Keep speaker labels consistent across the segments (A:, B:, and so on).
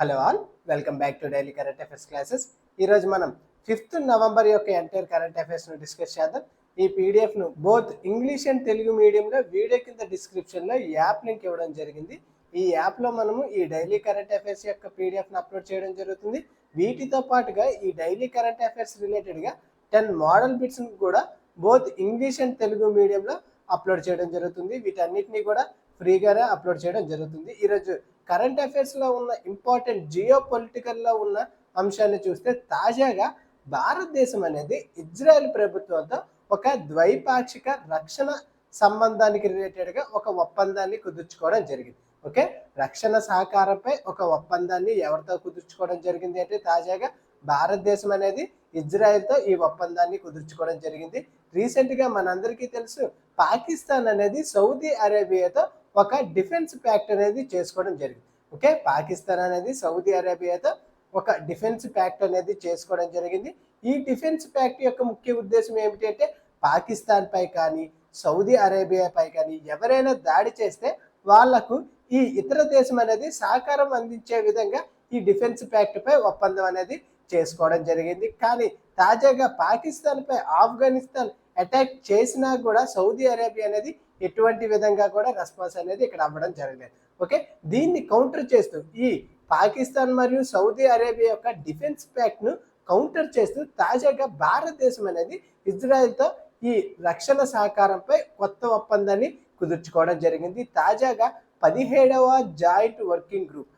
A: Hello all welcome back to daily current affairs classes. ఈరోజు మనం fifth November యొక్క entire current అఫైర్స్ను discuss చేద్దాం. ఈ పీడిఎఫ్ను బోత్ ఇంగ్లీష్ అండ్ తెలుగు మీడియంలో వీడియో కింద డిస్క్రిప్షన్లో యాప్ లింక్ ఇవ్వడం జరిగింది. ఈ యాప్లో మనము ఈ డైలీ కరెంట్ అఫైర్స్ యొక్క పీడిఎఫ్ను అప్లోడ్ చేయడం జరుగుతుంది. వీటితో పాటుగా ఈ డైలీ కరెంట్ అఫైర్స్ రిలేటెడ్గా టెన్ మోడల్ బిట్స్ని కూడా బోత్ ఇంగ్లీష్ అండ్ తెలుగు మీడియంలో అప్లోడ్ చేయడం జరుగుతుంది. వీటన్నిటిని కూడా ఫ్రీగానే అప్లోడ్ చేయడం జరుగుతుంది. ఈరోజు కరెంట్ అఫైర్స్లో ఉన్న ఇంపార్టెంట్ జియో పొలిటికల్లో ఉన్న అంశాన్ని చూస్తే తాజాగా భారతదేశం అనేది ఇజ్రాయెల్ ప్రభుత్వంతో ఒక ద్వైపాక్షిక రక్షణ సంబంధానికి రిలేటెడ్గా ఒక ఒప్పందాన్ని కుదుర్చుకోవడం జరిగింది. ఓకే? రక్షణ సహకారంపై ఒక ఒప్పందాన్ని ఎవరితో కుదుర్చుకోవడం జరిగింది అంటే తాజాగా భారతదేశం అనేది ఇజ్రాయెల్తో ఈ ఒప్పందాన్ని కుదుర్చుకోవడం జరిగింది. రీసెంట్గా మనందరికీ తెలుసు పాకిస్తాన్ అనేది సౌదీ అరేబియాతో ఒక డిఫెన్స్ ప్యాక్ట్ అనేది చేసుకోవడం జరిగింది. ఓకే? పాకిస్తాన్ అనేది సౌదీ అరేబియాతో ఒక డిఫెన్స్ ప్యాక్ట్ అనేది చేసుకోవడం జరిగింది. ఈ డిఫెన్స్ ప్యాక్ట్ యొక్క ముఖ్య ఉద్దేశం ఏమిటి అంటే పాకిస్తాన్ పై కానీ సౌదీ అరేబియా పై కానీ ఎవరైనా దాడి చేస్తే వాళ్ళకు ఈ ఇతర దేశం అనేది సహకారం అందించే విధంగా ఈ డిఫెన్స్ ప్యాక్ట్ పై ఒప్పందం అనేది చేసుకోవడం జరిగింది. కానీ తాజాగా పాకిస్తాన్ పై ఆఫ్ఘనిస్తాన్ అటాక్ చేసినా కూడా సౌదీ అరేబియా అనేది ఎటువంటి విధంగా కూడా రెస్పాన్స్ అనేది ఇక్కడ అవ్వడం జరగలేదు. ఓకే దీన్ని కౌంటర్ చేస్తూ ఈ పాకిస్తాన్ మరియు సౌదీ అరేబియా యొక్క డిఫెన్స్ ప్యాక్ట్ను కౌంటర్ చేస్తూ తాజాగా భారతదేశం అనేది ఇజ్రాయెల్తో ఈ రక్షణ సహకారంపై కొత్త ఒప్పందాన్ని కుదుర్చుకోవడం జరిగింది. తాజాగా పదిహేడవ జాయింట్ వర్కింగ్ గ్రూప్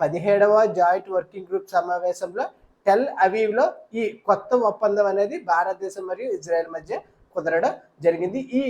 A: పదిహేడవ జాయింట్ వర్కింగ్ గ్రూప్ సమావేశంలో టెల్ అవీవ్లో ఈ కొత్త ఒప్పందం అనేది భారతదేశం మరియు ఇజ్రాయెల్ మధ్య కుదరడం జరిగింది. ఈ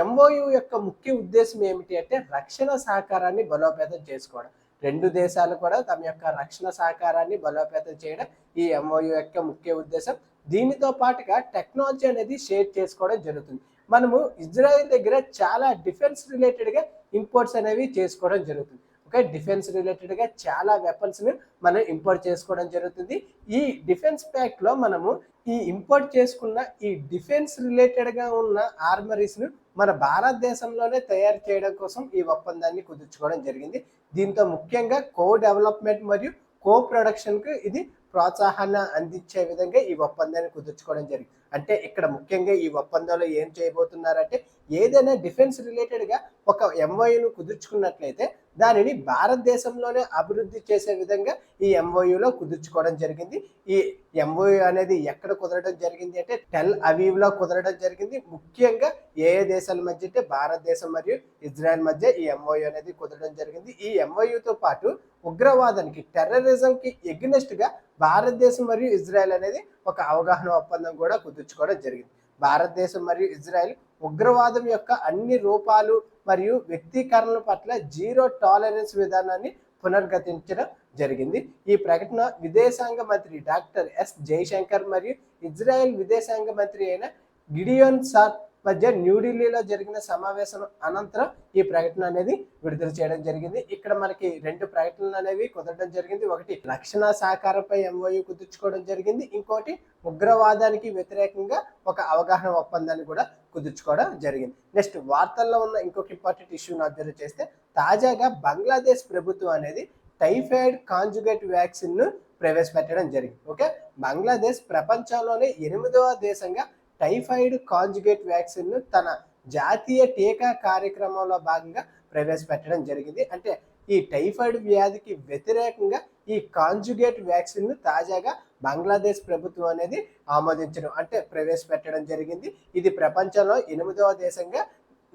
A: ఎంఓయు యొక్క ముఖ్య ఉద్దేశం ఏమిటి అంటే రక్షణ సహకారాన్ని బలోపేతం చేసుకోవడం. రెండు దేశాలు కూడా తమ యొక్క రక్షణ సహకారాన్ని బలోపేతం చేయడం ఈ ఎంఓయు యొక్క ముఖ్య ఉద్దేశం. దీనితో పాటుగా టెక్నాలజీ అనేది షేర్ చేసుకోవడం జరుగుతుంది. మనము ఇజ్రాయెల్ దగ్గర చాలా డిఫెన్స్ రిలేటెడ్గా ఇంపోర్ట్స్ అనేవి చేసుకోవడం జరుగుతుంది. ఓకే డిఫెన్స్ రిలేటెడ్గా చాలా వెపన్స్ని మనం ఇంపోర్ట్ చేసుకోవడం జరుగుతుంది. ఈ డిఫెన్స్ ప్యాక్ట్లో మనము ఈ ఇంపోర్ట్ చేసుకున్న ఈ డిఫెన్స్ రిలేటెడ్గా ఉన్న ఆర్మరీస్ను మన భారతదేశంలోనే తయారు చేయడం కోసం ఈ ఒప్పందాన్ని కుదుర్చుకోవడం జరిగింది. దీంతో ముఖ్యంగా కో డెవలప్మెంట్ మరియు కో ప్రొడక్షన్కు ఇది ప్రోత్సాహాన్ని అందించే విధంగా ఈ ఒప్పందాన్ని కుదుర్చుకోవడం జరిగింది. అంటే ఇక్కడ ముఖ్యంగా ఈ ఒప్పందంలో ఏం చేయబోతున్నారంటే ఏదైనా డిఫెన్స్ రిలేటెడ్గా ఒక ఎంఓయూను కుదుర్చుకున్నట్లయితే దానిని భారతదేశంలోనే అభివృద్ధి చేసే విధంగా ఈ ఎంఓయూలో కుదుర్చుకోవడం జరిగింది. ఈ ఎంఓయూ అనేది ఎక్కడ కుదరడం జరిగింది అంటే టెల్ అవీవ్లో కుదరడం జరిగింది. ముఖ్యంగా ఏ ఏ దేశాల మధ్య అంటే భారతదేశం మరియు ఇజ్రాయెల్ మధ్య ఈ ఎంఓయూ అనేది కుదరడం జరిగింది. ఈ ఎంఓయూతో పాటు ఉగ్రవాదానికి టెర్రరిజంకి ఎగ్నెస్ట్గా భారతదేశం మరియు ఇజ్రాయెల్ అనేది ఒక అవగాహన ఒప్పందం కూడా కుదుర్చుకోవడం జరిగింది. భారతదేశం మరియు ఇజ్రాయెల్ ఉగ్రవాదం యొక్క అన్ని రూపాలు మరియు వ్యక్తీకరణల పట్ల జీరో టాలరెన్స్ విధానాన్ని పునర్గతించడం జరిగింది. ఈ ప్రకటన విదేశాంగ మంత్రి డాక్టర్ ఎస్ జైశంకర్ మరియు ఇజ్రాయెల్ విదేశాంగ మంత్రి అయిన గిడియోన్ సార్ మధ్య న్యూఢిల్లీలో జరిగిన సమావేశం అనంతరం ఈ ప్రకటన అనేది విడుదల చేయడం జరిగింది. ఇక్కడ మనకి రెండు ప్రకటనలు అనేవి కుదరడం జరిగింది. ఒకటి రక్షణ సహకారంపై ఎంఓయు కుదుర్చుకోవడం జరిగింది. ఇంకోటి ఉగ్రవాదానికి వ్యతిరేకంగా ఒక అవగాహన ఒప్పందాన్ని కూడా కుదుర్చుకోవడం జరిగింది. నెక్స్ట్ వార్తల్లో ఉన్న ఇంకొక ఇంపార్టెంట్ ఇష్యూని అబ్జర్వ్ చేస్తే తాజాగా బంగ్లాదేశ్ ప్రభుత్వం అనేది టైఫాయిడ్ కాంజుగేట్ వ్యాక్సిన్ను ప్రవేశపెట్టడం జరిగింది. ఓకే? బంగ్లాదేశ్ ప్రపంచంలోనే ఎనిమిదవ దేశంగా టైఫాయిడ్ కాంజుగేట్ వ్యాక్సిన్ను తన జాతీయ టీకా కార్యక్రమంలో భాగంగా ప్రవేశపెట్టడం జరిగింది. అంటే ఈ టైఫాయిడ్ వ్యాధికి వ్యతిరేకంగా ఈ కాంజుగేట్ వ్యాక్సిన్ను తాజాగా బంగ్లాదేశ్ ప్రభుత్వం అనేది ఆమోదించడం అంటే ప్రవేశపెట్టడం జరిగింది. ఇది ప్రపంచంలో ఎనిమిదవ దేశంగా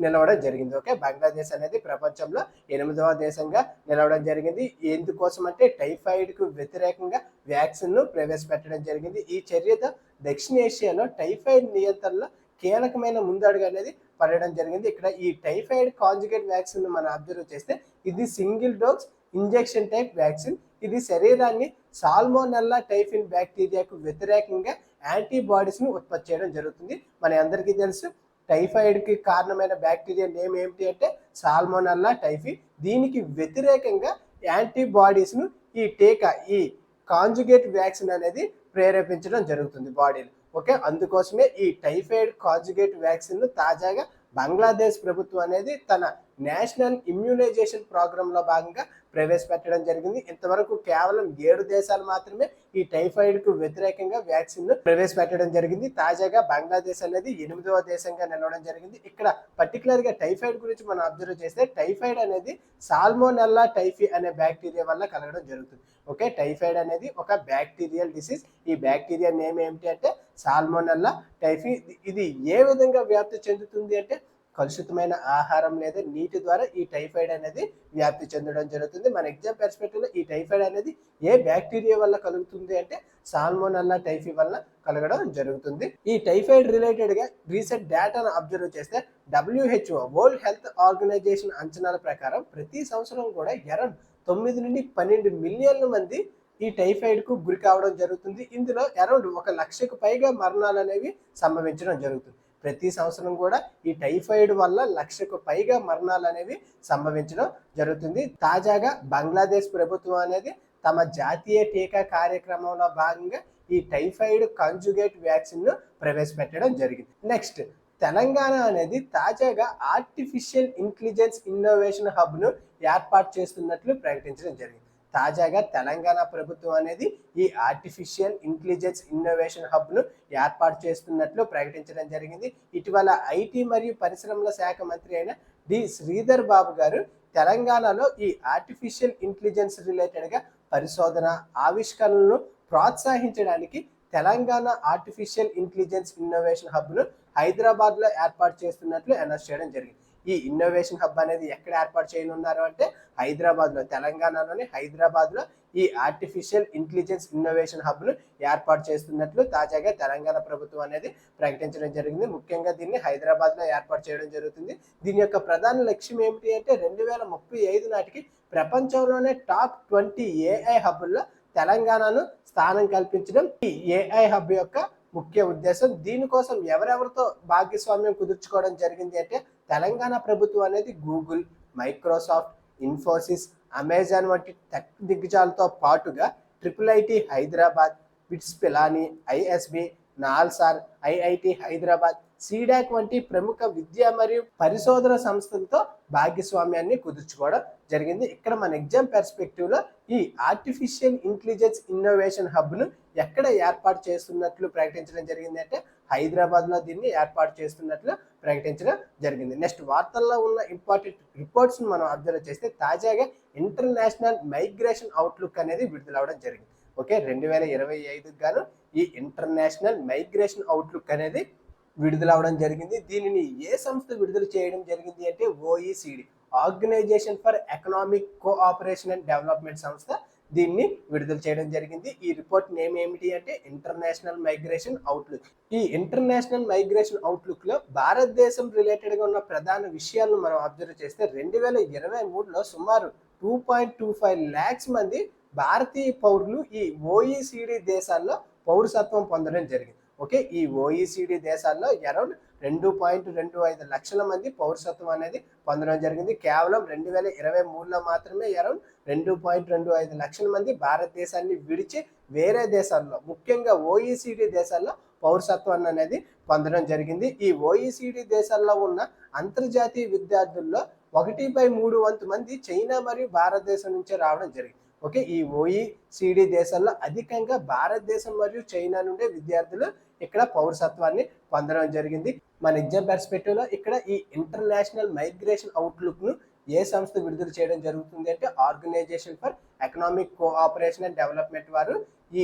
A: నిలవడం జరిగింది. ఓకే? బంగ్లాదేశ్ అనేది ప్రపంచంలో ఎనిమిదవ దేశంగా నిలవడం జరిగింది. ఎందుకోసం అంటే టైఫాయిడ్కు వ్యతిరేకంగా వ్యాక్సిన్ను ప్రవేశపెట్టడం జరిగింది. ఈ చర్యతో దక్షిణ ఏషియాలో టైఫాయిడ్ నియంత్రణలో కీలకమైన ముందడుగు అనేది పడడం జరిగింది. ఇక్కడ ఈ టైఫాయిడ్ కాంజుగేట్ వ్యాక్సిన్ మనం అబ్జర్వ్ చేస్తే ఇది single dose injection type vaccine. ఇది శరీరాన్ని సాల్మోనల్లా టైఫిన్ బ్యాక్టీరియాకు వ్యతిరేకంగా యాంటీబాడీస్ను ఉత్పత్తి చేయడం జరుగుతుంది. మన అందరికీ తెలుసు టైఫాయిడ్కి కారణమైన బ్యాక్టీరియా నేమ్ ఏమిటి అంటే సాల్మోనల్లా టైఫీ. దీనికి వ్యతిరేకంగా యాంటీబాడీస్ను ఈ టీకా ఈ కాంజుగేట్ వ్యాక్సిన్ అనేది ప్రేరేపించడం జరుగుతుంది బాడీలో. ఓకే? అందుకోసమే ఈ టైఫాయిడ్ కాంజుగేట్ వ్యాక్సిన్ తాజాగా బంగ్లాదేశ్ ప్రభుత్వం అనేది తన నేషనల్ ఇమ్యూనైజేషన్ ప్రోగ్రాంలో భాగంగా ప్రవేశపెట్టడం జరిగింది. ఇంతవరకు కేవలం ఏడు దేశాలు మాత్రమే ఈ టైఫాయిడ్కు వ్యతిరేకంగా వ్యాక్సిన్ను ప్రవేశపెట్టడం జరిగింది. తాజాగా బంగ్లాదేశ్ అనేది ఎనిమిదవ దేశంగా నిలవడం జరిగింది. ఇక్కడ పర్టికులర్గా టైఫాయిడ్ గురించి మనం అబ్జర్వ్ చేస్తే టైఫాయిడ్ అనేది సాల్మోనెల్లా టైఫీ అనే బ్యాక్టీరియా వల్ల కలగడం జరుగుతుంది. ఓకే? టైఫాయిడ్ అనేది ఒక బ్యాక్టీరియల్ డిసీజ్. ఈ బ్యాక్టీరియా నేమ్ ఏమిటి అంటే సాల్మోనెల్లా టైఫీ. ఇది ఏ విధంగా వ్యాప్తి చెందుతుంది అంటే కలుషితమైన ఆహారం లేదా నీటి ద్వారా ఈ టైఫాయిడ్ అనేది వ్యాప్తి చెందడం జరుగుతుంది. మన ఎగ్జామ్ పెర్స్పెక్టివ్లో ఈ టైఫాయిడ్ అనేది ఏ బ్యాక్టీరియా వల్ల కలుగుతుంది అంటే సాల్మోనల్లా టైఫీ వల్ల కలగడం జరుగుతుంది. ఈ టైఫాయిడ్ రిలేటెడ్గా రీసెంట్ డేటాను అబ్జర్వ్ చేస్తే డబ్ల్యూహెచ్ఓ వరల్డ్ హెల్త్ ఆర్గనైజేషన్ అంచనాల ప్రకారం ప్రతి సంవత్సరం కూడా అరౌండ్ తొమ్మిది నుండి పన్నెండు మిలియన్ల మంది ఈ టైఫాయిడ్కు గురి కావడం జరుగుతుంది. ఇందులో అరౌండ్ ఒక లక్షకు పైగా మరణాలు అనేవి సంభవించడం జరుగుతుంది. ప్రతి సంవత్సరం కూడా ఈ టైఫాయిడ్ వల్ల లక్షకు పైగా మరణాలు అనేవి సంభవించడం జరుగుతుంది. తాజాగా బంగ్లాదేశ్ ప్రభుత్వం అనేది తమ జాతీయ టీకా కార్యక్రమంలో భాగంగా ఈ టైఫాయిడ్ కాంజుగేట్ వ్యాక్సిన్ను ప్రవేశపెట్టడం జరిగింది. నెక్స్ట్ తెలంగాణ అనేది తాజాగా ఆర్టిఫిషియల్ ఇంటెలిజెన్స్ ఇన్నోవేషన్ హబ్ను ఏర్పాటు చేస్తున్నట్లు ప్రకటించడం జరిగింది. తాజాగా తెలంగాణ ప్రభుత్వం అనేది ఈ ఆర్టిఫిషియల్ ఇంటెలిజెన్స్ ఇన్నోవేషన్ హబ్ను ఏర్పాటు చేస్తున్నట్లు ప్రకటించడం జరిగింది. ఇటీవల ఐటీ మరియు పరిశ్రమల శాఖ మంత్రి అయిన డి శ్రీధర్ బాబు గారు తెలంగాణలో ఈ ఆర్టిఫిషియల్ ఇంటెలిజెన్స్ రిలేటెడ్గా పరిశోధన ఆవిష్కరణలను ప్రోత్సహించడానికి తెలంగాణ ఆర్టిఫిషియల్ ఇంటెలిజెన్స్ ఇన్నోవేషన్ హబ్ను హైదరాబాద్లో ఏర్పాటు చేస్తున్నట్లు అనౌన్స్ చేయడం జరిగింది. ఈ ఇన్నోవేషన్ హబ్ అనేది ఎక్కడ ఏర్పాటు చేయనున్నారు అంటే హైదరాబాద్లో తెలంగాణలోని హైదరాబాద్లో ఈ ఆర్టిఫిషియల్ ఇంటెలిజెన్స్ ఇన్నోవేషన్ హబ్ను ఏర్పాటు చేస్తున్నట్లు తాజాగా తెలంగాణ ప్రభుత్వం అనేది ప్రకటించడం జరిగింది. ముఖ్యంగా దీన్ని హైదరాబాద్లో ఏర్పాటు చేయడం జరుగుతుంది. దీని యొక్క ప్రధాన లక్ష్యం ఏమిటి అంటే రెండు వేల ముప్పై ఐదు నాటికి ప్రపంచంలోనే టాప్ ట్వంటీ ఏఐ హబ్బుల్లో తెలంగాణను స్థానం కల్పించడం ఈ ఏఐ హబ్ యొక్క ముఖ్య ఉద్దేశం. దీనికోసం ఎవరెవరితో భాగస్వామ్యం కుదుర్చుకోవడం జరిగింది అంటే తెలంగాణ ప్రభుత్వం అనేది గూగుల్ మైక్రోసాఫ్ట్ ఇన్ఫోసిస్ అమెజాన్ వంటి టెక్ దిగ్గజాలతో పాటుగా triple IT Hyderabad BITS Pilani ISB NALSAR IIT Hyderabad CDAC వంటి ప్రముఖ విద్య మరియు పరిశోధన సంస్థలతో భాగస్వామ్యాన్ని కుదుర్చుకోవడం జరిగింది. ఇక్కడ మన ఎగ్జామ్ పెర్స్పెక్టివ్లో ఈ ఆర్టిఫిషియల్ ఇంటెలిజెన్స్ ఇన్నోవేషన్ హబ్ను ఎక్కడ ఏర్పాటు చేస్తున్నట్లు ప్రకటించడం జరిగింది అంటే హైదరాబాద్లో దీన్ని ఏర్పాటు చేస్తున్నట్లు ప్రకటించడం జరిగింది. నెక్స్ట్ వార్తల్లో ఉన్న ఇంపార్టెంట్ రిపోర్ట్స్ మనం అబ్జర్వ్ చేస్తే తాజాగా ఇంటర్నేషనల్ మైగ్రేషన్ అవుట్లుక్ అనేది విడుదలవడం జరిగింది. ఓకే రెండు వేల ఇరవై ఐదుకు గాను ఈ ఇంటర్నేషనల్ మైగ్రేషన్ అవుట్లుక్ అనేది విడుదలవడం జరిగింది. దీనిని ఏ సంస్థ విడుదల చేయడం జరిగింది అంటే OECD organisation for economic cooperation and development సంస్థ. దీన్ని విడుదల చేయడం జరిగింది. ఈ రిపోర్ట్ నేమ్ ఏమిటి అంటే ఇంటర్నేషనల్ మైగ్రేషన్ అవుట్లుక్. ఈ ఇంటర్నేషనల్ మైగ్రేషన్ అవుట్లుక్లో భారతదేశం రిలేటెడ్గా ఉన్న ప్రధాన విషయాలను మనం అబ్జర్వ్ చేస్తే రెండు వేల ఇరవై మూడులో సుమారు two point two five lakhs మంది భారతీయ పౌరులు ఈ ఓఈసిడి దేశాల్లో పౌరసత్వం పొందడం జరిగింది. ఓకే? ఈ ఓఈసిడి దేశాల్లో అరౌండ్ రెండు పాయింట్ రెండు ఐదు లక్షల మంది పౌరసత్వం అనేది పొందడం జరిగింది. కేవలం రెండు వేల ఇరవై మూడులో మాత్రమే అరౌండ్ రెండు పాయింట్ రెండు ఐదు లక్షల మంది భారతదేశాన్ని విడిచి వేరే దేశాల్లో ముఖ్యంగా ఓఈసీడీ దేశాల్లో పౌరసత్వాన్ని అనేది పొందడం జరిగింది. ఈ ఓఈసీడీ దేశాల్లో ఉన్న అంతర్జాతీయ విద్యార్థుల్లో ఒకటి బై మూడు వంతు మంది చైనా మరియు భారతదేశం నుంచే రావడం జరిగింది. ఓకే ఈ ఓఈసీడీ దేశాల్లో అధికంగా భారతదేశం మరియు చైనా నుండే విద్యార్థులు ఇక్కడ పౌరసత్వాన్ని పొందడం జరిగింది. మన ఎగ్జామ్ పెర్స్పెక్టివ్లో ఇక్కడ ఈ ఇంటర్నేషనల్ మైగ్రేషన్ అవుట్లుక్ను ఏ సంస్థ విడుదల చేయడం జరుగుతుంది అంటే organisation for economic cooperation and development వారు ఈ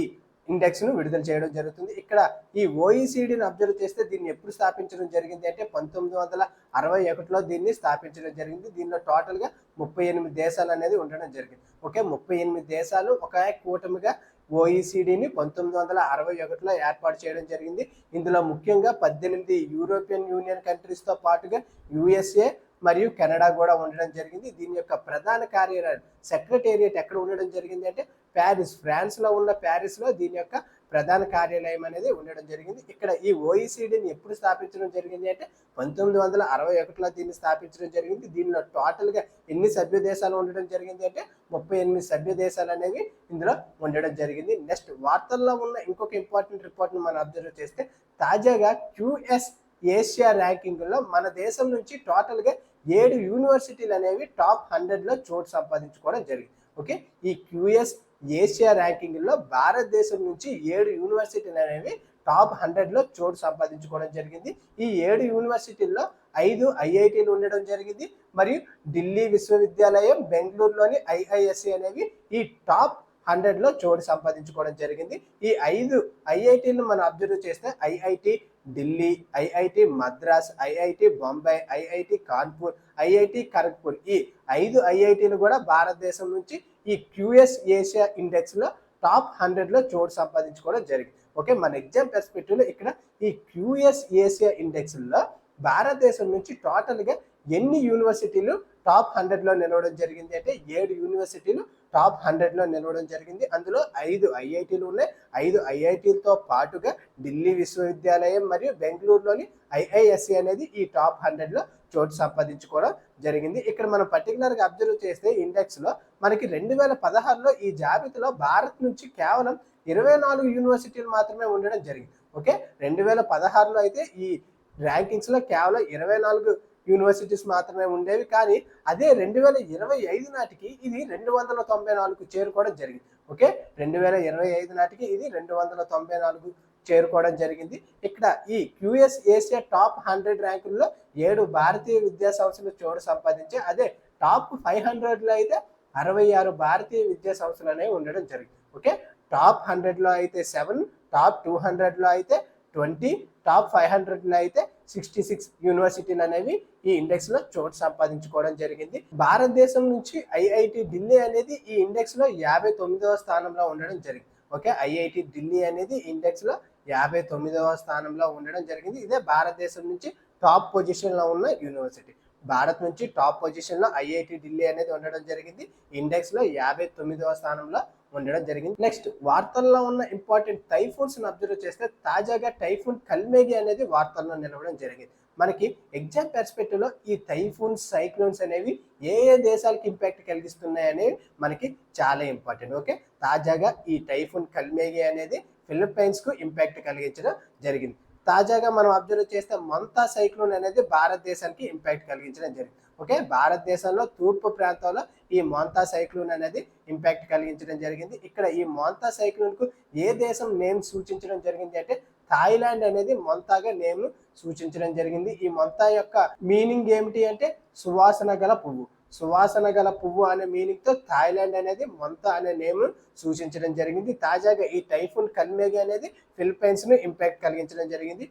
A: ఇండెక్స్ను విడుదల చేయడం జరుగుతుంది. ఇక్కడ ఈ ఓఈసీడీని అబ్జర్వ్ చేస్తే దీన్ని ఎప్పుడు స్థాపించడం జరిగింది అంటే పంతొమ్మిది వందల అరవై ఒకటిలో దీన్ని స్థాపించడం జరిగింది. దీనిలో టోటల్గా ముప్పై ఎనిమిది దేశాలు అనేది ఉండడం జరిగింది. ఓకే ముప్పై ఎనిమిది దేశాలు ఒక కూటమిగా ఓఈసీడీని పంతొమ్మిది వందల అరవై ఒకటిలో ఏర్పాటు చేయడం జరిగింది. ఇందులో ముఖ్యంగా పద్దెనిమిది యూరోపియన్ యూనియన్ కంట్రీస్తో పాటుగా యుఎస్ఏ మరియు కెనడా కూడా ఉండడం జరిగింది. దీని యొక్క ప్రధాన కార్యాలయం సెక్రటేరియట్ ఎక్కడ ఉండడం జరిగింది అంటే ప్యారిస్ ఫ్రాన్స్లో ఉన్న ప్యారిస్లో దీని యొక్క ప్రధాన కార్యాలయం అనేది ఉండడం జరిగింది. ఇక్కడ ఈ ఓఈసీడీని ఎప్పుడు స్థాపించడం జరిగింది అంటే పంతొమ్మిది వందల అరవై ఒకటిలో దీన్ని స్థాపించడం జరిగింది. దీనిలో టోటల్గా ఎన్ని సభ్య దేశాలు ఉండడం జరిగింది అంటే ముప్పై ఎనిమిది సభ్య దేశాలు అనేవి ఇందులో ఉండడం జరిగింది. నెక్స్ట్ వార్తల్లో ఉన్న ఇంకొక ఇంపార్టెంట్ రిపోర్ట్ని మనం అబ్జర్వ్ చేస్తే తాజాగా క్యూఎస్ ఏషియా ర్యాంకింగ్లో మన దేశం నుంచి టోటల్గా ఏడు యూనివర్సిటీలు అనేవి టాప్ హండ్రెడ్లో చోటు సంపాదించుకోవడం జరిగింది. ఓకే? ఈ క్యూఎస్ ఏషియా ర్యాంకింగ్లో భారతదేశం నుంచి ఏడు యూనివర్సిటీలు అనేవి టాప్ హండ్రెడ్లో చోటు సంపాదించుకోవడం జరిగింది. ఈ ఏడు యూనివర్సిటీల్లో ఐదు ఐఐటీలు ఉండడం జరిగింది. మరియు ఢిల్లీ విశ్వవిద్యాలయం బెంగళూరులోని ఐఐఎస్సి అనేవి ఈ టాప్ హండ్రెడ్లో చోటు సంపాదించుకోవడం జరిగింది. ఈ ఐదు ఐఐటీలు మనం అబ్జర్వ్ చేస్తే IIT Delhi IIT Madras IIT Bombay IIT Kanpur IIT Kharagpur ఈ ఐదు ఐఐటీలు కూడా భారతదేశం నుంచి ఈ క్యూఎస్ ఏషియా ఇండెక్స్లో టాప్ హండ్రెడ్లో చోటు సంపాదించుకోవడం జరిగింది. ఓకే మన ఎగ్జామ్ పెర్స్పెక్టివ్లో ఇక్కడ ఈ క్యూఎస్ ఏషియా ఇండెక్స్లో భారతదేశం నుంచి టోటల్గా ఎన్ని యూనివర్సిటీలు టాప్ హండ్రెడ్లో నిలవడం జరిగింది అంటే ఏడు యూనివర్సిటీలు టాప్ హండ్రెడ్లో నిలవడం జరిగింది. అందులో ఐదు ఐఐటీలు ఉన్నాయి. ఐదు ఐఐటీలతో పాటుగా ఢిల్లీ విశ్వవిద్యాలయం మరియు బెంగళూరులోని ఐఐఎస్సి అనేది ఈ టాప్ హండ్రెడ్లో చోటు సంపాదించుకోవడం జరిగింది. ఇక్కడ మనం పర్టికులర్గా అబ్జర్వ్ చేస్తే ఇండెక్స్లో మనకి రెండు వేల పదహారులో ఈ జాబితాలో భారత్ నుంచి కేవలం ఇరవై నాలుగు యూనివర్సిటీలు మాత్రమే ఉండడం జరిగింది. ఓకే? రెండు వేల పదహారులో అయితే ఈ ర్యాంకింగ్స్లో కేవలం ఇరవై నాలుగు యూనివర్సిటీస్ మాత్రమే ఉండేవి. కానీ అదే రెండు వేల ఇరవై ఐదు నాటికి ఇది రెండు వందల తొంభై నాలుగు చేరుకోవడం జరిగింది. ఓకే? రెండు వేల ఇరవై ఐదు నాటికి ఇది రెండు వందల తొంభై నాలుగు చేరుకోవడం జరిగింది. ఇక్కడ ఈ క్యూఎస్ ఏషియా టాప్ హండ్రెడ్ ర్యాంకుల్లో ఏడు భారతీయ విద్యా సంస్థలు చోటు సంపాదించి అదే టాప్ ఫైవ్ హండ్రెడ్లో అయితే అరవై ఆరు భారతీయ విద్యా సంస్థలు అనేవి ఉండడం జరిగింది. ఓకే? టాప్ హండ్రెడ్లో అయితే సెవెన్ టాప్ టూ హండ్రెడ్లో అయితే ట్వంటీ టాప్ ఫైవ్ హండ్రెడ్లో అయితే సిక్స్టీ సిక్స్ యూనివర్సిటీలు అనేవి ఈ ఇండెక్స్లో చోటు సంపాదించుకోవడం జరిగింది. భారతదేశం నుంచి ఐఐటి ఢిల్లీ అనేది ఈ ఇండెక్స్లో యాభై తొమ్మిదవ స్థానంలో ఉండడం జరిగింది. ఓకే? ఐఐటి ఢిల్లీ అనేది ఇండెక్స్లో యాభై తొమ్మిదవ స్థానంలో ఉండడం జరిగింది. ఇదే భారతదేశం నుంచి టాప్ పొజిషన్లో ఉన్న యూనివర్సిటీ. భారత్ నుంచి టాప్ పొజిషన్లో ఐఐటి ఢిల్లీ అనేది ఉండడం జరిగింది. ఇండెక్స్లో యాభై తొమ్మిదవ స్థానంలో ఉండడం జరిగింది. నెక్స్ట్ వార్తల్లో ఉన్న ఇంపార్టెంట్ టైఫూన్స్ అబ్జర్వ్ చేస్తే తాజాగా టైఫూన్ కల్మేగి అనేది వార్తల్లో నిలవడం జరిగింది. మనకి ఎగ్జామ్ పెర్స్పెక్టివ్లో ఈ టైఫూన్స్ సైక్లోన్స్ అనేవి ఏ ఏ దేశాలకు ఇంపాక్ట్ కలిగిస్తున్నాయి అనేవి మనకి చాలా ఇంపార్టెంట్ ఓకే తాజాగా ఈ టైఫూన్ కల్మేగి అనేది ఫిలిప్పైన్స్కు ఇంపాక్ట్ కలిగించడం జరిగింది. తాజాగా మనం అబ్జర్వ్ చేస్తే మంతా సైక్లోన్ అనేది భారతదేశానికి ఇంపాక్ట్ కలిగించడం జరిగింది. ఓకే? భారతదేశంలో తూర్పు ప్రాంతంలో ఈ మోంతా సైక్లోన్ అనేది ఇంపాక్ట్ కలిగించడం జరిగింది. ఇక్కడ ఈ మోంతా సైక్లోన్కు ఏ దేశం నేమ్ సూచించడం జరిగింది అంటే థాయిలాండ్ అనేది మొంతాగా నేమ్ సూచించడం జరిగింది. ఈ మొంతా యొక్క మీనింగ్ ఏమిటి అంటే సువాసన గల పువ్వు. సువాసన గల పువ్వు అనే మీనింగ్తో థాయిలాండ్ అనేది మొంత అనే నేమ్ సూచించడం జరిగింది. తాజాగా ఈ టైఫున్ కన్మేగి అనేది ఫిలిప్పైన్స్ను ఇంపాక్ట్ కలిగించడం జరిగింది.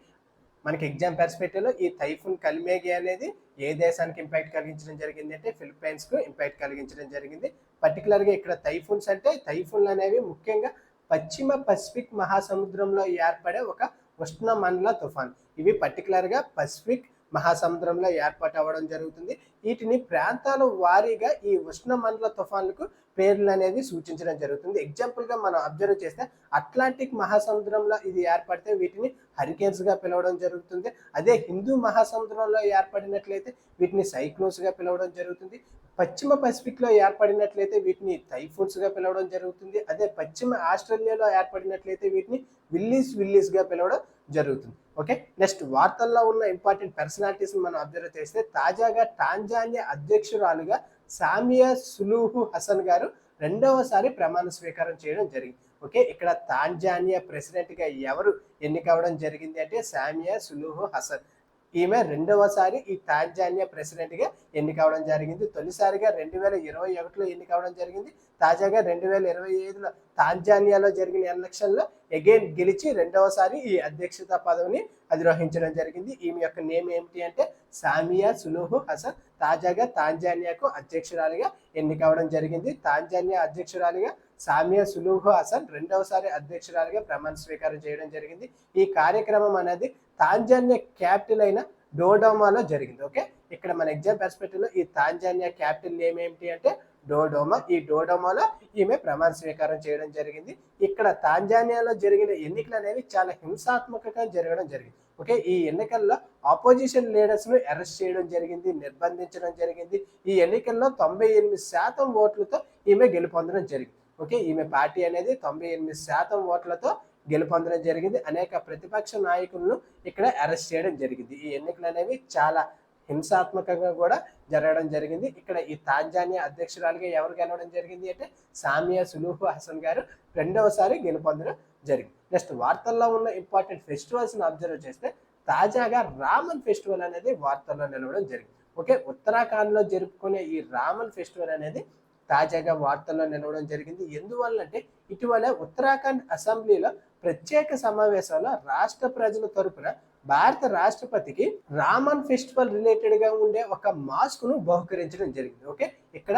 A: మనకి ఎగ్జామ్ పెర్స్పెక్టివ్లో ఈ టైఫున్ కలిమేగి అనేది ఏ దేశానికి ఇంపాక్ట్ కలిగించడం జరిగింది అంటే ఫిలిప్పైన్స్కు ఇంపాక్ట్ కలిగించడం జరిగింది. పర్టికులర్గా ఇక్కడ టైఫున్స్ అంటే టైఫున్లు అనేవి ముఖ్యంగా పశ్చిమ పసిఫిక్ మహాసముద్రంలో ఏర్పడే ఒక ఉష్ణమండల తుఫాన్. ఇవి పర్టికులర్గా పసిఫిక్ మహాసముద్రంలో ఏర్పాటు అవ్వడం జరుగుతుంది. వీటిని ప్రాంతాల వారీగా ఈ ఉష్ణమండల తుఫాన్లకు పేర్లు అనేది సూచించడం జరుగుతుంది. ఎగ్జాంపుల్గా మనం అబ్జర్వ్ చేస్తే అట్లాంటిక్ మహాసముద్రంలో ఇది ఏర్పడితే వీటిని హరికేన్స్గా పిలవడం జరుగుతుంది. అదే హిందూ మహాసముద్రంలో ఏర్పడినట్లయితే వీటిని సైక్లోన్స్గా పిలవడం జరుగుతుంది. పశ్చిమ పసిఫిక్లో ఏర్పడినట్లయితే వీటిని టైఫూన్స్గా పిలవడం జరుగుతుంది. అదే పశ్చిమ ఆస్ట్రేలియాలో ఏర్పడినట్లయితే వీటిని విల్లీస్ విల్లీస్గా పిలవడం జరుగుతుంది. ఓకే? నెక్స్ట్ వార్తల్లో ఉన్న ఇంపార్టెంట్ పర్సనాలిటీస్ మనం అబ్జర్వ్ చేస్తే తాజాగా టాంజానియా అధ్యక్షురాలుగా సామియా సులూహు హసన్ గారు రెండవసారి ప్రమాణ స్వీకారం చేయడం జరిగింది. ఓకే? ఇక్కడ తాంజానియా ప్రెసిడెంట్గా ఎవరు ఎన్నికవడం జరిగింది అంటే సామియా సులూహు హసన్. ఈమె రెండవసారి ఈ తాంజానియా ప్రెసిడెంట్గా ఎన్నికవడం జరిగింది. తొలిసారిగా రెండు వేల ఇరవై ఒకటిలో ఎన్నికవడం జరిగింది. తాజాగా రెండు వేల ఇరవై ఐదులో తాంజానియాలో జరిగిన ఎలక్షన్లో అగైన్ గెలిచి రెండవసారి ఈ అధ్యక్షత పదవిని అధిరోహించడం జరిగింది. ఈమె యొక్క నేమ్ ఏమిటి అంటే సామియా సులుహు హసన్. తాజాగా తాంజానియాకు అధ్యక్షురాలిగా ఎన్నికవడం జరిగింది. తాంజానియా అధ్యక్షురాలిగా సామ్యా సులుహు హసన్ రెండవసారి అధ్యక్షురాలిగా ప్రమాణ స్వీకారం చేయడం జరిగింది. ఈ కార్యక్రమం అనేది తాంజాన్య క్యాపిటల్ అయిన డోడోమాలో జరిగింది. ఓకే? ఇక్కడ మన ఎగ్జామ్ పర్స్పెక్టివ్లో ఈ తాంజాన్య క్యాపిటల్ నేమ్ ఏమిటి అంటే డోడోమా. ఈ డోడోమాలో ఈమె ప్రమాణ స్వీకారం చేయడం జరిగింది. ఇక్కడ తాంజానియాలో జరిగిన ఎన్నికలు అనేవి చాలా హింసాత్మకంగా జరగడం జరిగింది. ఓకే? ఈ ఎన్నికల్లో ఆపోజిషన్ లీడర్స్ను అరెస్ట్ చేయడం జరిగింది నిర్బంధించడం జరిగింది. ఈ ఎన్నికల్లో తొంభై ఎనిమిది శాతం ఓట్లతో ఈమె గెలుపొందడం జరిగింది. ఓకే ఈమె పార్టీ అనేది తొంభై ఎనిమిది శాతం ఓట్లతో గెలుపొందడం జరిగింది. అనేక ప్రతిపక్ష నాయకులను ఇక్కడ అరెస్ట్ చేయడం జరిగింది. ఈ ఎన్నికలు అనేవి చాలా హింసాత్మకంగా కూడా జరగడం జరిగింది. ఇక్కడ ఈ తాంజానియా అధ్యక్షురాలుగా ఎవరు గెలవడం జరిగింది అంటే సామియా సులూహు హసన్ గారు రెండవసారి గెలుపొందడం జరిగింది. నెక్స్ట్ వార్తల్లో ఉన్న ఇంపార్టెంట్ ఫెస్టివల్స్ అబ్జర్వ్ చేస్తే తాజాగా రామన్ ఫెస్టివల్ అనేది వార్తల్లో నిలవడం జరిగింది. ఓకే ఉత్తరాఖండ్లో జరుపుకునే ఈ రామన్ ఫెస్టివల్ అనేది తాజాగా వార్తల్లో నిలవడం జరిగింది. ఎందువల్ల అంటే ఇటీవల ఉత్తరాఖండ్ అసెంబ్లీలో ప్రత్యేక సమావేశంలో రాష్ట్ర ప్రజల తరపున భారత రాష్ట్రపతికి రామన్ ఫెస్టివల్ రిలేటెడ్గా ఉండే ఒక మాస్క్ను బహుకరించడం జరిగింది. ఓకే? ఇక్కడ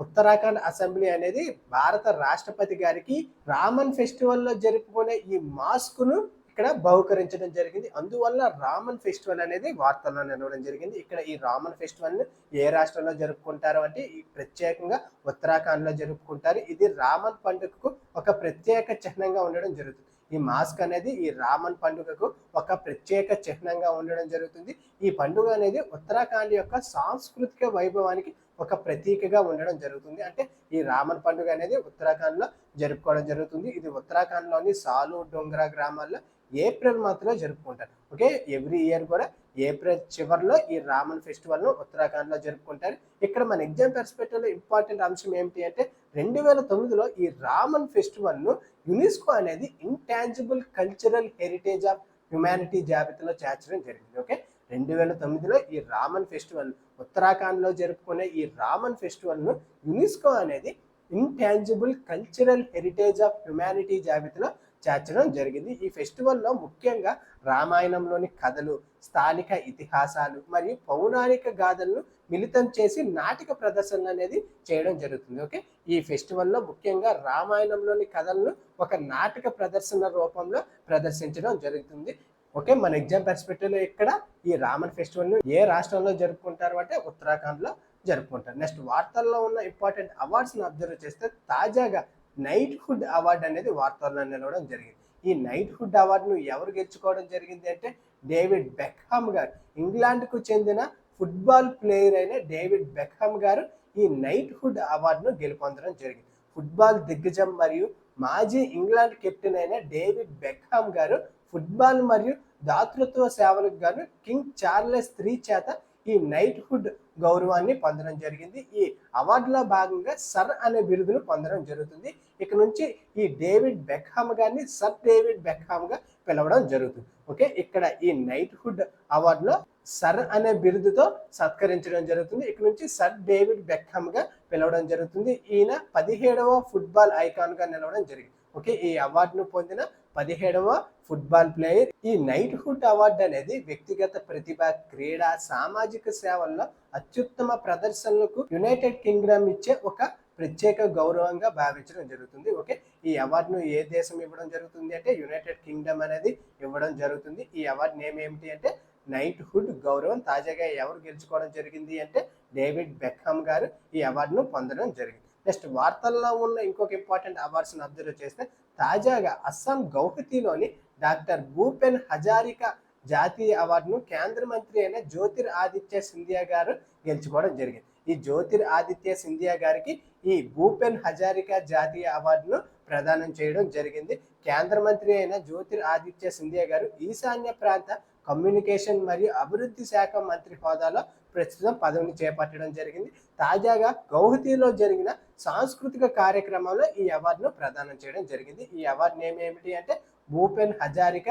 A: ఉత్తరాఖండ్ అసెంబ్లీ అనేది భారత రాష్ట్రపతి గారికి రామన్ ఫెస్టివల్లో జరుపుకునే ఈ మాస్క్ను ఇక్కడ బహుకరించడం జరిగింది. అందువల్ల రామన్ ఫెస్టివల్ అనేది వార్తల్లో నిలవడం జరిగింది. ఇక్కడ ఈ రామన్ ఫెస్టివల్ ఏ రాష్ట్రంలో జరుపుకుంటారు అంటే ఈ ప్రత్యేకంగా ఉత్తరాఖండ్లో జరుపుకుంటారు. ఇది రామన్ పండుగకు ఒక ప్రత్యేక చిహ్నంగా ఉండడం జరుగుతుంది. ఈ మాస్క్ అనేది ఈ రామన్ పండుగకు ఒక ప్రత్యేక చిహ్నంగా ఉండడం జరుగుతుంది. ఈ పండుగ అనేది ఉత్తరాఖండ్ యొక్క సాంస్కృతిక వైభవానికి ఒక ప్రతీకగా ఉండడం జరుగుతుంది. అంటే ఈ రామన్ పండుగ అనేది ఉత్తరాఖండ్లో జరుపుకోవడం జరుగుతుంది. ఇది ఉత్తరాఖండ్లోని సాలు డోంగ్రా గ్రామాల్లో ఏప్రిల్ మంత్లో జరుపుకుంటారు. ఓకే? ఎవ్రీ ఇయర్ కూడా ఏప్రిల్ చివరిలో ఈ రామన్ ఫెస్టివల్ను ఉత్తరాఖండ్లో జరుపుకుంటారు. ఇక్కడ మన ఎగ్జామ్ పర్స్పెక్టివ్లో ఇంపార్టెంట్ అంశం ఏమిటి అంటే రెండు వేల తొమ్మిదిలో ఈ రామన్ ఫెస్టివల్ను యునెస్కో అనేది intangible cultural heritage of humanity జాబితాలో చేర్చడం జరిగింది. ఓకే? రెండు వేల తొమ్మిదిలో ఈ రామన్ ఫెస్టివల్ ఉత్తరాఖండ్లో జరుపుకునే ఈ రామన్ ఫెస్టివల్ను యునెస్కో అనేది intangible cultural heritage of humanity జాబితాలో చేర్చడం జరిగింది. ఈ ఫెస్టివల్లో ముఖ్యంగా రామాయణంలోని కథలు స్థానిక ఇతిహాసాలు మరియు పౌరాణిక గాథలను మిళితం చేసి నాటిక ప్రదర్శన అనేది చేయడం జరుగుతుంది. ఓకే? ఈ ఫెస్టివల్లో ముఖ్యంగా రామాయణంలోని కథలను ఒక నాటక ప్రదర్శన రూపంలో ప్రదర్శించడం జరుగుతుంది. ఓకే? మన ఎగ్జామ్ పర్స్పెక్టివ్లో ఇక్కడ ఈ రామన్ ఫెస్టివల్ను ఏ రాష్ట్రంలో జరుపుకుంటారు అంటే ఉత్తరాఖండ్లో జరుపుకుంటారు. నెక్స్ట్ వార్తల్లో ఉన్న ఇంపార్టెంట్ అవార్డ్స్ని అబ్జర్వ్ చేస్తే తాజాగా నైట్ హుడ్ అవార్డు అనేది వార్తల్లో నిలవడం జరిగింది. ఈ నైట్ హుడ్ అవార్డును ఎవరు గెలుచుకోవడం జరిగింది అంటే డేవిడ్ బెక్హామ్ గారు. ఇంగ్లాండ్కు చెందిన ఫుట్బాల్ ప్లేయర్ అయిన డేవిడ్ బెక్హామ్ గారు ఈ నైట్ హుడ్ అవార్డును గెలుపొందడం జరిగింది. ఫుట్బాల్ దిగ్గజం మరియు మాజీ ఇంగ్లాండ్ కెప్టెన్ అయిన డేవిడ్ బెక్హామ్ గారు ఫుట్బాల్ మరియు దాతృత్వ సేవలకు గాను కింగ్ చార్లెస్ త్రీ చేత ఈ నైట్ హుడ్ గౌరవాన్ని పొందడం జరిగింది. ఈ అవార్డులో భాగంగా సర్ అనే బిరుదును పొందడం జరుగుతుంది. ఇక నుంచి ఈ డేవిడ్ బెక్హామ్ గారిని సర్ డేవిడ్ బెక్హామ్గా పిలవడం జరుగుతుంది. ఓకే? ఇక్కడ ఈ నైట్ హుడ్ అవార్డులో సర్ అనే బిరుదుతో సత్కరించడం జరుగుతుంది. ఇక నుంచి సర్ డేవిడ్ బెక్హామ్గా పిలవడం జరుగుతుంది. ఈయన పదిహేడవ ఫుట్బాల్ ఐకాన్గా నిలవడం జరిగింది. ఓకే? ఈ అవార్డును పొందిన పదిహేడవ ఫుట్బాల్ ప్లేయర్ ఈ నైట్ హుడ్ అవార్డు అనేది వ్యక్తిగత ప్రతిభ క్రీడ సామాజిక సేవల్లో అత్యుత్తమ ప్రదర్శనలకు యునైటెడ్ కింగ్డమ్ ఇచ్చే ఒక ప్రత్యేక గౌరవంగా భావించడం జరుగుతుంది. ఓకే ఈ అవార్డును ఏ దేశం ఇవ్వడం జరుగుతుంది అంటే యునైటెడ్ కింగ్డమ్ అనేది ఇవ్వడం జరుగుతుంది. ఈ అవార్డు నేమ్ ఏమిటి అంటే నైట్ హుడ్ గౌరవం. తాజాగా ఎవరు గెలుచుకోవడం జరిగింది అంటే డేవిడ్ బెక్హమ్ గారు ఈ అవార్డును పొందడం జరిగింది. నెక్స్ట్ వార్తల్లో ఉన్న ఇంకొక ఇంపార్టెంట్ అవార్డ్స్ని అబ్జర్వ్ చేస్తే తాజాగా అస్సాం గౌహతిలోని డాక్టర్ భూపెన్ హజారికా జాతీయ అవార్డును కేంద్ర మంత్రి అయిన జ్యోతిర్ ఆదిత్య సింధియా గారు గెలుచుకోవడం జరిగింది. ఈ జ్యోతిర్ ఆదిత్య సింధియా గారికి ఈ భూపెన్ హజారికా జాతీయ అవార్డును ప్రదానం చేయడం జరిగింది. కేంద్ర మంత్రి అయిన జ్యోతిర్ ఆదిత్య సింధియా గారు ఈశాన్య ప్రాంత కమ్యూనికేషన్ మరియు అభివృద్ధి శాఖ మంత్రి హోదాలో ప్రస్తుతం పదవిని చేపట్టడం జరిగింది. తాజాగా గౌహతిలో జరిగిన సాంస్కృతిక కార్యక్రమంలో ఈ అవార్డును ప్రదానం చేయడం జరిగింది. ఈ అవార్డు నేమ్ ఏమిటి అంటే భూపెన్ హజారిక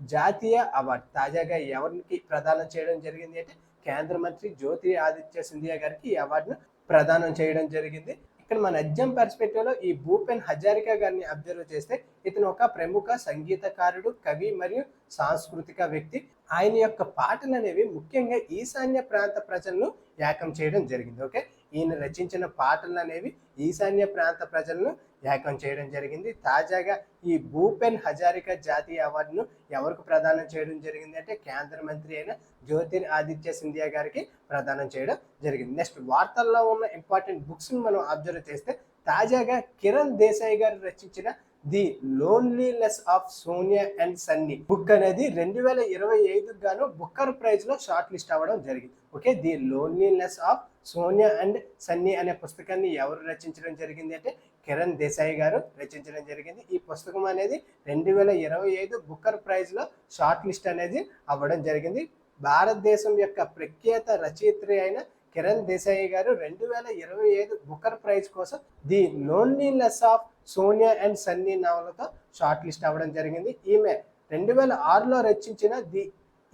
A: జాతీయ అవార్డు. తాజాగా ఎవరికి ప్రదానం చేయడం జరిగింది అంటే కేంద్ర మంత్రి జ్యోతి ఆదిత్య సింధియా గారికి ఈ అవార్డును ప్రదానం చేయడం జరిగింది. ఇక్కడ మన ఎగ్జామ్ పర్స్పెక్టివ్లో ఈ భూపెన్ హజారికా గారిని అబ్జర్వ్ చేస్తే ఇతను ఒక ప్రముఖ సంగీతకారుడు కవి మరియు సాంస్కృతిక వ్యక్తి. ఆయన యొక్క పాటలు అనేవి ముఖ్యంగా ఈశాన్య ప్రాంత ప్రజలను ఏకం చేయడం జరిగింది ఓకే ఈయన రచించిన పాటలు అనేవి ఈశాన్య ప్రాంత ప్రజలను ఏకం చేయడం జరిగింది. తాజాగా ఈ భూపెన్ హజారికా జాతీయ అవార్డును ఎవరికి ప్రదానం చేయడం జరిగింది అంటే కేంద్ర మంత్రి అయిన జ్యోతిర్ ఆదిత్య సింధియా గారికి ప్రదానం చేయడం జరిగింది. నెక్స్ట్ వార్తల్లో ఉన్న ఇంపార్టెంట్ బుక్స్ని మనం అబ్జర్వ్ చేస్తే తాజాగా కిరణ్ దేశాయ్ గారు రచించిన the loneliness of Sonia and Sunny book అనేది రెండు వేల ఇరవై ఐదుకు గాను బుక్కర్ ప్రైజ్లో షార్ట్ లిస్ట్ అవ్వడం జరిగింది. Okay the loneliness of Sonia and Sunny అనే పుస్తకాన్ని ఎవరు రచించడం జరిగింది అంటే కిరణ్ దేశాయి గారు రచించడం జరిగింది. ఈ పుస్తకం అనేది రెండు వేల ఇరవై ఐదు బుక్కర్ ప్రైజ్లో షార్ట్ లిస్ట్ అనేది అవ్వడం జరిగింది. భారతదేశం యొక్క ప్రఖ్యాత రచయిత్రి అయిన కిరణ్ దేశాయి గారు రెండు వేల ఇరవై ఐదు బుకర్ ప్రైజ్ కోసం the loneliness of Sonia and Sunny నవలతో short list అవ్వడం జరిగింది. ఈమె రెండు వేల ఆరులో రచించిన ది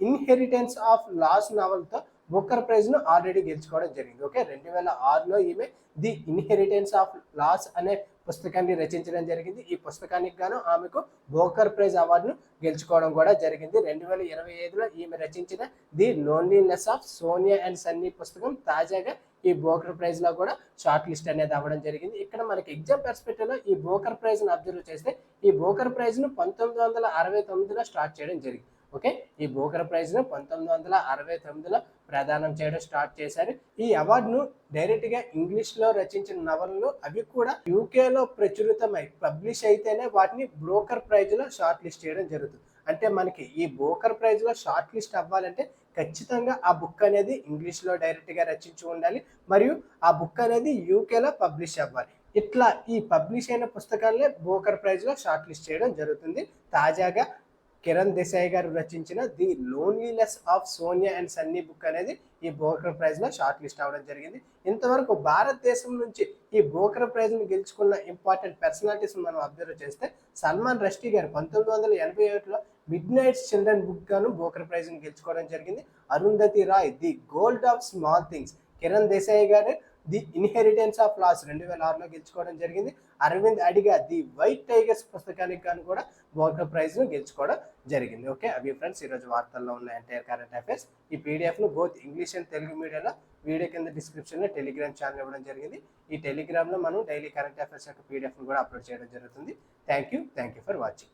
A: ఇన్హెరిటెన్స్ ఆఫ్ లాస్ నవల్తో బుక్కర్ ప్రైజ్ను ఆల్రెడీ గెలుచుకోవడం జరిగింది. ఓకే? రెండు వేల ఆరులో ఈమె ది ఇన్హెరిటెన్స్ ఆఫ్ లాస్ అనే పుస్తకాన్ని రచించడం జరిగింది. ఈ పుస్తకానికి గాను ఆమెకు బోకర్ ప్రైజ్ అవార్డును గెలుచుకోవడం కూడా జరిగింది. రెండు వేల ఇరవై ఐదులో ఈమె రచించిన the loneliness of Sonia and Sunny పుస్తకం తాజాగా ఈ బోకర్ ప్రైజ్లో కూడా షార్ట్ లిస్ట్ అనేది అవ్వడం జరిగింది. ఇక్కడ మనకి ఎగ్జామ్ పర్స్పెక్టివ్లో ఈ బోకర్ ప్రైజ్ను అబ్జర్వ్ చేస్తే ఈ బోకర్ ప్రైజ్ను పంతొమ్మిది వందల అరవై తొమ్మిదిలో స్టార్ట్ చేయడం జరిగింది. ఓకే? ఈ బోకర్ ప్రైజ్ను పంతొమ్మిది వందల అరవై తొమ్మిదిలో ప్రదానం చేయడం స్టార్ట్ చేశారు. ఈ అవార్డును డైరెక్ట్గా ఇంగ్లీష్లో రచించిన నవలలు అవి కూడా యూకేలో ప్రచురితమై పబ్లిష్ అయితేనే వాటిని బ్రోకర్ ప్రైజ్లో షార్ట్ లిస్ట్ చేయడం జరుగుతుంది. అంటే మనకి ఈ బోకర్ ప్రైజ్లో షార్ట్ లిస్ట్ అవ్వాలంటే ఖచ్చితంగా ఆ బుక్ అనేది ఇంగ్లీష్లో డైరెక్ట్గా రచించి ఉండాలి. మరియు ఆ బుక్ అనేది యూకేలో పబ్లిష్ అవ్వాలి. ఇట్లా ఈ పబ్లిష్ అయిన పుస్తకాలనే బోకర్ ప్రైజ్లో షార్ట్ లిస్ట్ చేయడం జరుగుతుంది. తాజాగా కిరణ్ దేశాయ్ గారు రచించిన the loneliness of Sonia and Sunny book అనేది ఈ బోకర్ ప్రైజ్లో షార్ట్ లిస్ట్ అవ్వడం జరిగింది. ఇంతవరకు భారతదేశం నుంచి ఈ బోకర్ ప్రైజ్ని గెలుచుకున్న ఇంపార్టెంట్ పర్సనాలిటీస్ మనం అబ్జర్వ్ చేస్తే సల్మాన్ రష్టీ గారు పంతొమ్మిది వందల ఎనభై ఒకటిలో మిడ్ నైట్స్ చిల్డ్రన్ బుక్ గాను బోకర్ ప్రైజ్ని గెలుచుకోవడం జరిగింది. Arundhati Roy the god of small things. Kiran Desai గారు ది ఇన్హెరిటెన్స్ ఆఫ్ లాస్ రెండు వేల ఆరులో గెలుచుకోవడం జరిగింది. అరవింద్ అడిగా ది వైట్ టైగర్స్ పుస్తకానికి కానీ కూడా బోకర్ ప్రైజ్ను గెలుచుకోవడం జరిగింది. ఓకే అవి ఫ్రెండ్స్ ఈరోజు వార్తల్లో ఉన్న ఎంటైర్ కరెంట్ అఫైర్స్. ఈ పీడిఎఫ్ను బోత్ ఇంగ్లీష్ అండ్ తెలుగు మీడియాలో వీడియో కింద డిస్క్రిప్షన్లో టెలిగ్రామ్ ఛానల్ ఇవ్వడం జరిగింది. ఈ టెలిగ్రామ్లో మనం డైలీ కరెంట్ అఫైర్స్ యొక్క పీడిఎఫ్ను కూడా అప్లోడ్ చేయడం జరుగుతుంది. Thank you. Thank you for watching.